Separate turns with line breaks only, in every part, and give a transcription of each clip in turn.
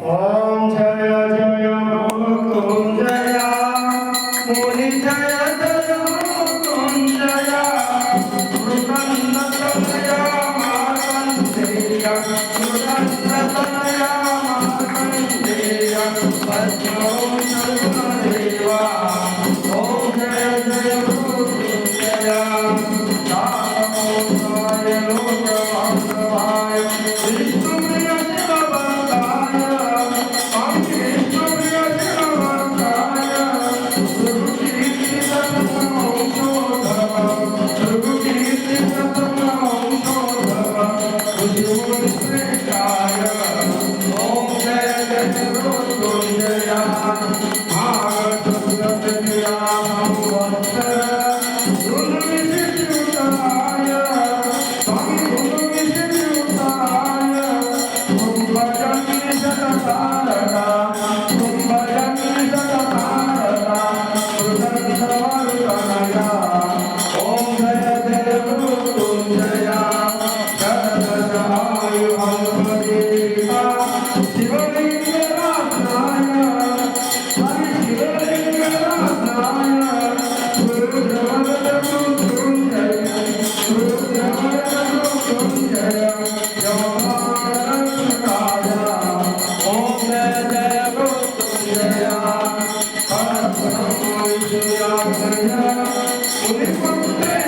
Oh. Thank you. Thank you.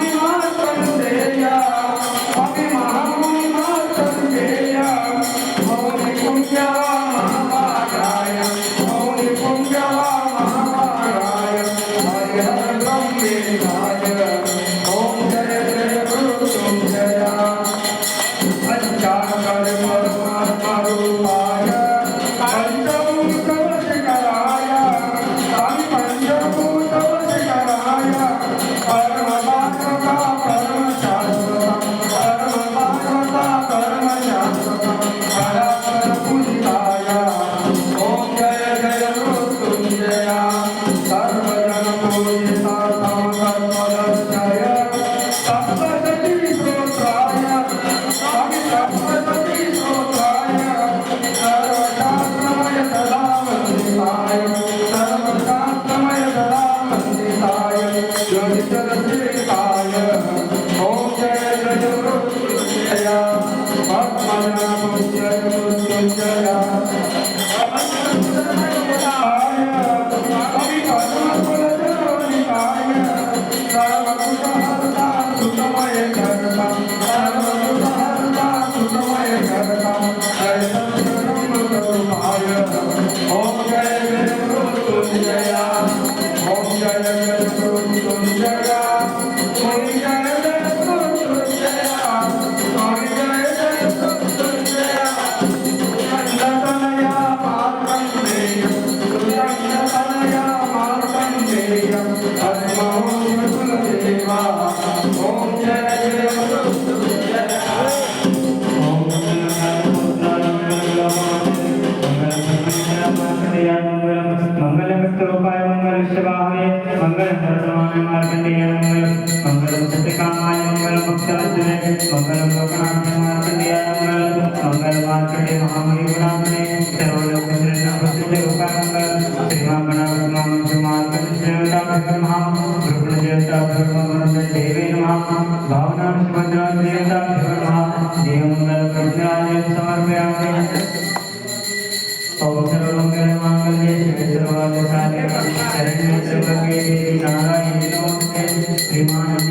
Thank you. Jaya, Padmanabha Jaya,
Jaya. मंगल लोकनाथ मार्कंडेय मंगल मार्कंडेय महामुनि गुणामणे सर्वलोक शरण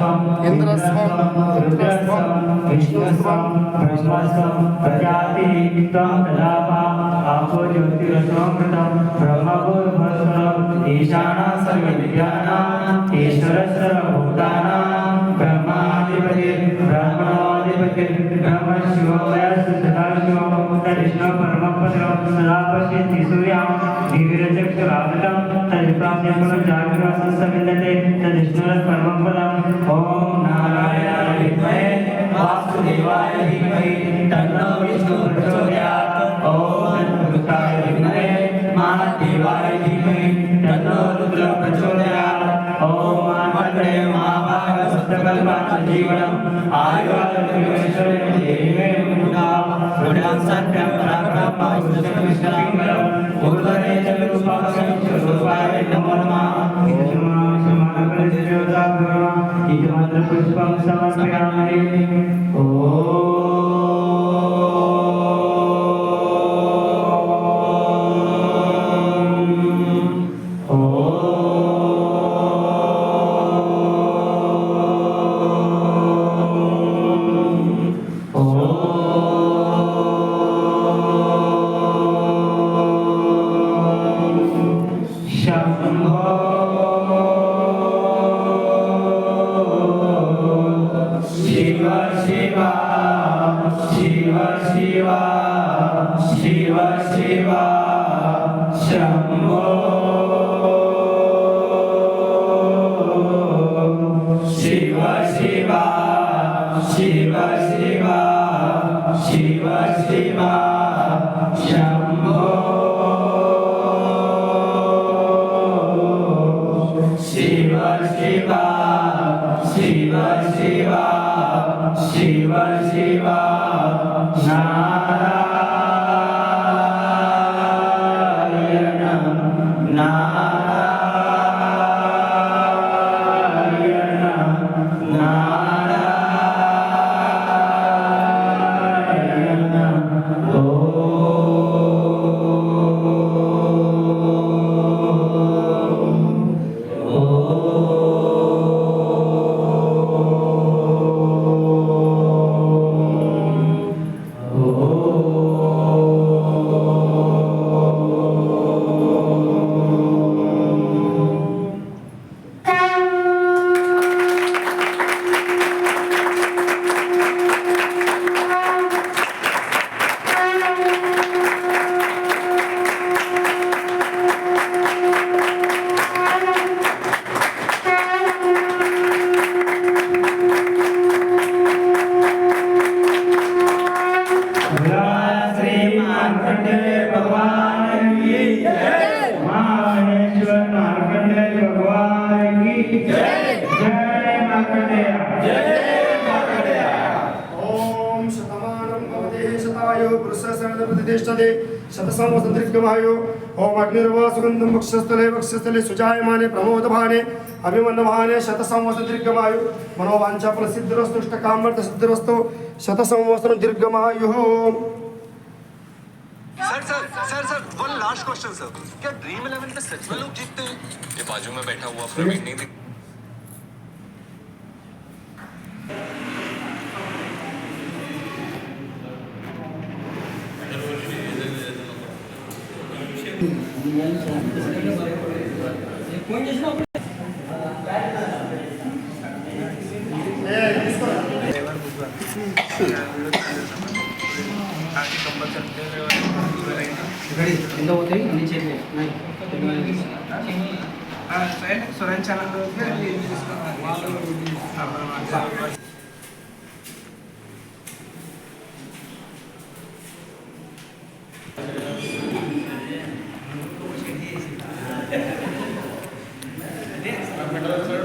इन्द्रस्वं रुद्रस्वं विष्णुस्वं ब्रह्मस्वं प्रजातिः त्वं तदापा आपो ज्योतिरस्वमृतं ब्रह्मभूर्भस्वम् ईशानः सर्वविद्यानाम् ईश्वरः सर्वभूतानां ब्रह्माधिपति, ब्रह्मणाधिपति ब्रह्म शिवोमय सदा शिवं तदिष्णु परमपदं सदा पश्यन्ति सूर्यां दिव्यचक्षुरावृतं तदिप्राप्य पुनर्जागृतं सविन्दते तदिष्णुरः परमं पदम् ॐ नारायणाय विद्महे वासुदेवाय धीमहि तन्नो विष्णुः प्रचोदयात् ॐ तत्पुरुषाय विद्महे महादेवाय धीमहि तन्नो रुद्रः प्रचोदयात् ॐ मार्कण्डेय महाभाग सप्तकल्पान् जीवनम् आयुर्वेश्वरेण देवे मुदा मुदां सत्यं पराक्रमं सुष्ठुमिष्टपिङ्गलम् उर्वरे पुष्पं समर्पयामि शिव शिव शिव
भवति शतायो पुरुषसहस्रप्रतिष्ठते शतसंवत्सरदीर्घमायो ॐ अग्निर्वा सुगन्धं वक्षस्थले वक्षस्थले सुजायमाने प्रमोदभाने अभिमन्यमाने शतसंवत्सरदीर्घमायु मनोवाञ्छाफलसिद्धिरस्तु इष्टकामर्थसिद्धिरस्तु शतसंवत्सरं दीर्घमायुः
sir sir sir sir one last question sir क्या ड्रीम इलेवन पे सच में लोग जीतते हैं? ये बाजू में बैठा हुआ प्रवीण नहीं दिख
ఎంత పోతాయి అన్ని చేతి
సరైన ఛానల్ Thank you.